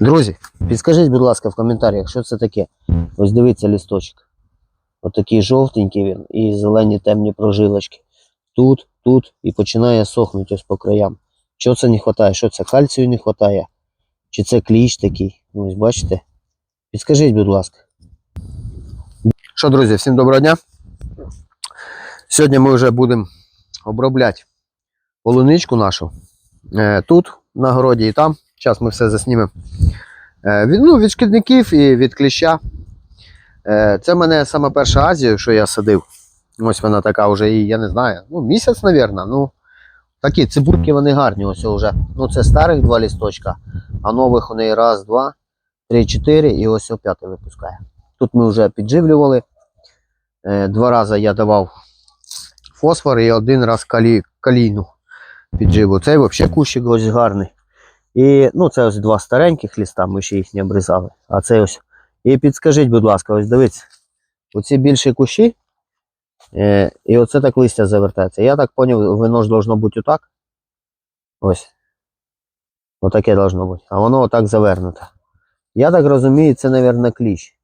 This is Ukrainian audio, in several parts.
Друзі, підскажіть, будь ласка, в коментарях, що це таке. Ось дивіться лісточок. Отакий жовтенький він і зелені темні прожилочки. Тут, тут і починає сохнути ось по краям. Що це не вистачає? Що це кальцію не вистачає? Чи це кліч такий? Ось бачите? Підскажіть, будь ласка. Що, друзі, всім доброго дня. Сьогодні ми вже будемо обробляти полуничку нашу. Е, тут, на городі і там. Зараз ми все заснімемо. Е, від, ну, від шкідників і від кліща. Е, це в мене саме перша Азія, що я садив. Ось вона така вже, і я не знаю, ну, місяць, мабуть. Ну, такі цибурки вони гарні. Ось вже. Ну, це старих два лісточка, а нових у раз, два, три, чотири і ось п'ятий випускає. Тут ми вже підживлювали. Е, два рази я давав фосфор і один раз калі, калійну підживу. Цей взагалі кущик ось гарний. І ну, це ось два стареньких ліста, ми ще їх не обрізали. А це ось. І підскажіть, будь ласка, ось дивіться. Оці більші кущі. Е, і оце так листя завертається. Я так зрозумів, воно ж должно бути отак. Ось. Отаке должно бути. А воно отак завернуте. Я так розумію, це, мабуть, кліщ.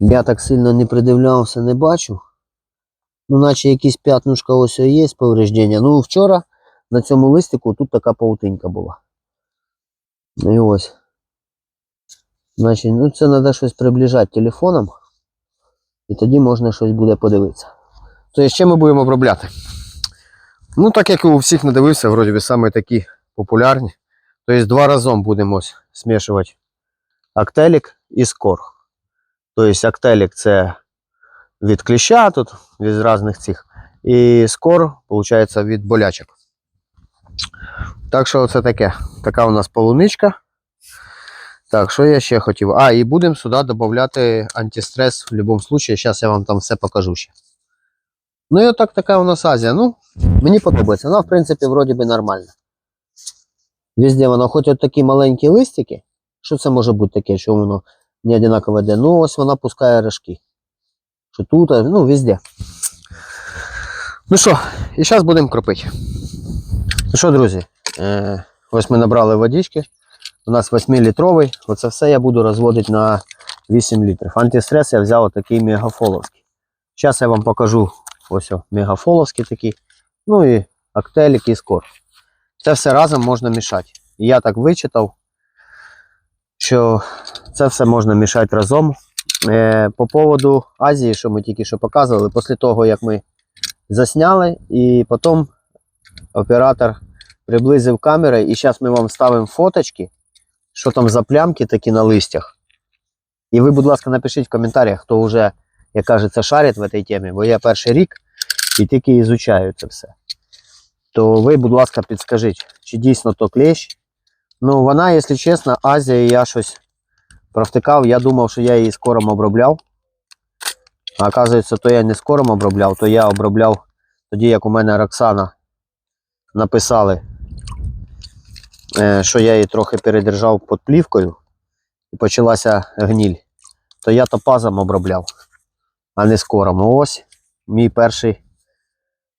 Я так сильно не придивлявся, не бачу. Ну, наче якісь п'ятнушка ось є повреждення. Ну, вчора на цьому листику тут така паутинка була. Ну і ось. Значить, ну це треба щось приближати телефоном. І тоді можна щось буде подивитися. То ще ми будемо обробляти. Ну, так як і у всіх надивився, вроді би саме такі популярні. Тобто два разом будемо ось змішувати актелік і скор. Тобто актелік це від кліща тут, від різних цих. І скор, виходить, від болячок. Так що це таке. Така у нас полуничка. Так, що я ще хотів? А, і будемо сюди додати антистрес в будь-якому випадку. Зараз я вам там все покажу ще. Ну і отак така у нас Азія. Ну, мені подобається. Вона, в принципі, вроді би нормальна. Везде воно, хоч от такі маленькі листики. Що це може бути таке, що воно не одинаково йде? Ну, ось вона пускає рожки. Що тут, ну, везде. Ну що, і зараз будемо кропити. Ну що, друзі, ось ми набрали водички. У нас 8-літровий. Оце все я буду розводити на 8 літрів. Антистрес я взяв отакий мегафоловський. Зараз я вам покажу ось мегафоловський такий. Ну і актелік і скор. Це все разом можна мішати. Я так вичитав, що це все можна мішати разом. Е, по поводу Азії, що ми тільки що показували, після того, як ми засняли, і потім оператор приблизив камери, і зараз ми вам ставимо фоточки, що там за плямки такі на листях. І ви, будь ласка, напишіть в коментарях, хто вже, як кажеться, шарить в цій темі, бо я перший рік і тільки ізучаю це все. То ви, будь ласка, підскажіть, чи дійсно то клещ. Ну, вона, якщо чесно, Азія, я щось провтикав, я думав, що я її скором обробляв. А оказується, то я не скором обробляв, то я обробляв тоді, як у мене Роксана написали, що я її трохи передержав під плівкою і почалася гніль, то я топазом обробляв, а не скором. Ось мій перший,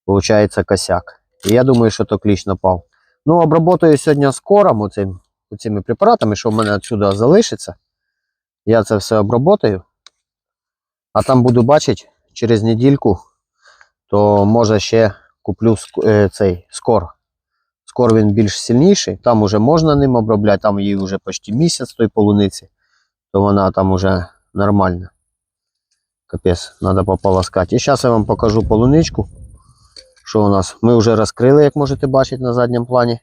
виходить, косяк. І я думаю, що то кліщ напав. Ну, обработаю сьогодні скором оцим, оцими препаратами, що в мене відсюди залишиться. Я це все обработаю. А там буду бачити через недільку, то може ще куплю е, цей скор. Скор він більш сильніший, там уже можна ним обробляти, там їй вже почти місяць той полуниці, то вона там уже нормальна. Капець, треба пополоскати. І зараз я вам покажу полуничку. Що у нас? Ми вже розкрили, як можете бачити на задньому плані.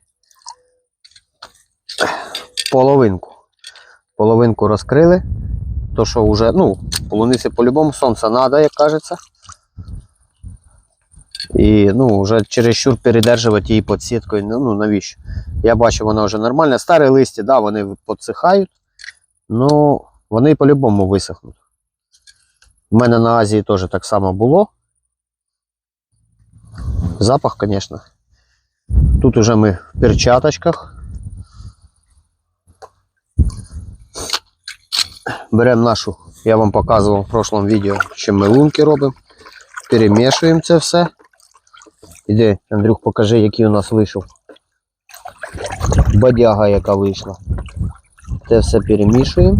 Половинку. Половинку розкрили. То, що вже, ну, полуниці по-любому сонце треба, як кажеться. І ну, вже чересчур передержувати її під сіткою. Ну, ну навіщо? Я бачу, вона вже нормальна. Старі листі, да, вони підсихають, ну вони по-любому висохнуть. У мене на Азії теж так само було. Запах, звісно. Тут уже ми в перчаточках. Беремо нашу, я вам показував в прошлому відео, чим ми лунки робимо. Перемішуємо це все. Іди, Андрюх, покажи, який у нас вийшов. Бадяга, яка вийшла. Те все перемішуємо.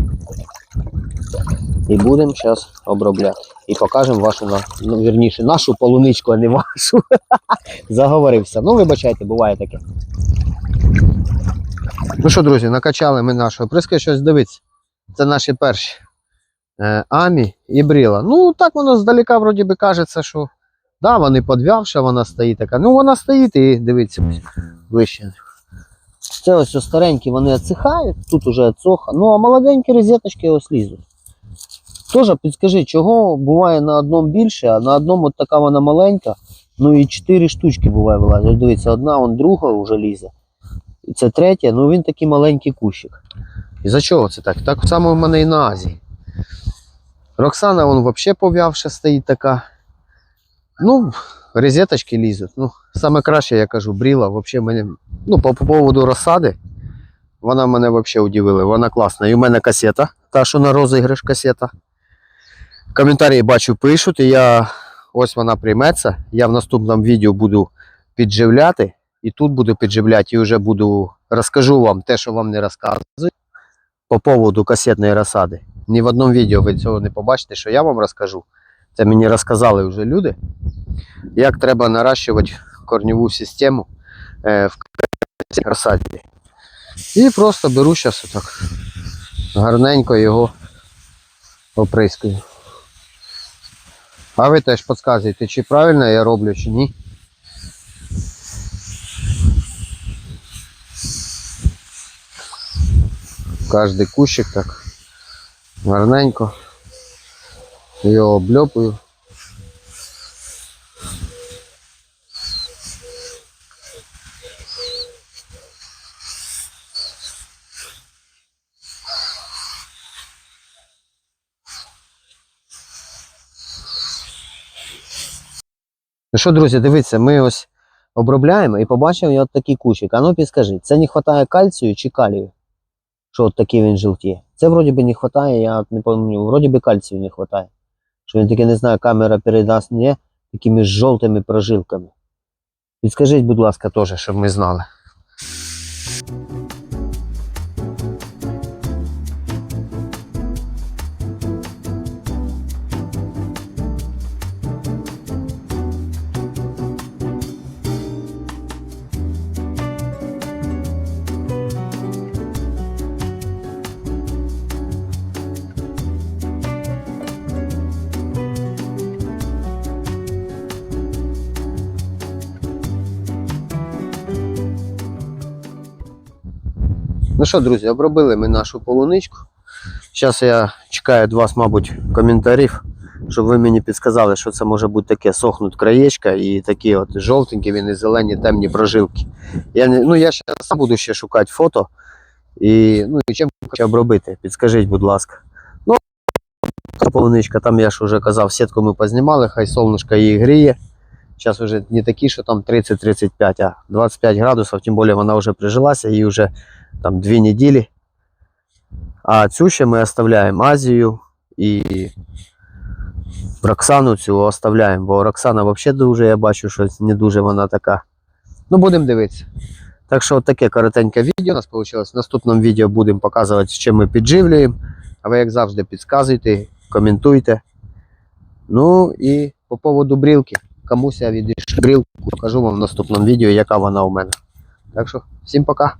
І будемо зараз обробляти. І покажемо вашу, ну, вірніше, нашу полуничку, а не вашу. Заговорився. Ну, вибачайте, буває таке. Ну що, друзі, накачали ми нашого приска, щось дивіться. Це наші перші. Е, Амі і Бріла. Ну, так воно здалека вроді би кажеться, що да, вони подвявши, вона стоїть така. Ну, вона стоїть і дивіться ближче. Це ось ось старенькі, вони відсихають, тут уже відсоха. Ну, а молоденькі розеточки ось лізуть. Тоже підскажи, чого буває на одному більше, а на одному от така вона маленька, ну і чотири штучки буває вилазить. Дивіться, одна, он друга вже лізе. І це третя, ну він такий маленький кущик. І за чого це так? Так само в мене і на Азії. Роксана, вон взагалі пов'явша стоїть така. Ну, розеточки лізуть. Ну, саме краще, я кажу, бріла. Взагалі мене, ну, по, по поводу розсади, вона мене взагалі удивила. Вона класна. І в мене касета, та, що на розіграш касета. Коментарі бачу, пишуть, і я ось вона прийметься. Я в наступному відео буду підживляти. І тут буду підживляти, і вже буду розкажу вам те, що вам не розказую по поводу касетної розсади. Ні в одному відео ви цього не побачите, що я вам розкажу. Це мені розказали вже люди, як треба наращувати корневу систему е, в розсаді. І просто беру зараз отак гарненько його оприскую. А ви теж підказуєте, чи правильно я роблю, чи ні. Кожний кущик так гарненько. Його обльопую. Ну що, друзі, дивіться, ми ось обробляємо і побачив я от такий кущик. А ну підскажіть, це не вистачає кальцію чи калію? Що от такий він жовтіє? Це вроді би не вистачає, я не пам'ятаю, вроді би кальцію не вистачає. Що він таки не знаю, камера передасть мені такими жовтими прожилками. Підскажіть, будь ласка, теж, щоб ми знали. Ну що, друзі, обробили ми нашу полуничку. Зараз я чекаю від вас, мабуть, коментарів, щоб ви мені підказали, що це може бути таке сохнуть краєчка і такі от жовтенькі, він і зелені темні прожилки. Я, ну, я ще сам буду ще шукати фото. І, ну, і чим хочу обробити, підскажіть, будь ласка. Ну, полуничка, там я ж вже казав, сітку ми познімали, хай сонечко її гріє. Зараз вже не такі, що там 30-35, а 25 градусів, тим більше вона вже прижилася, їй вже там дві неділі. А цю ще ми оставляємо Азію і Роксану цю оставляємо, бо Роксана взагалі дуже, я бачу, що не дуже вона така. Ну, будемо дивитися. Так що таке коротеньке відео у нас вийшло. В наступному відео будемо показувати, з чим ми підживлюємо. А ви, як завжди, підказуйте, коментуйте. Ну і по поводу брілки. Комусь я відійшов грілку, покажу вам в наступному відео, яка вона у мене. Так що, всім пока.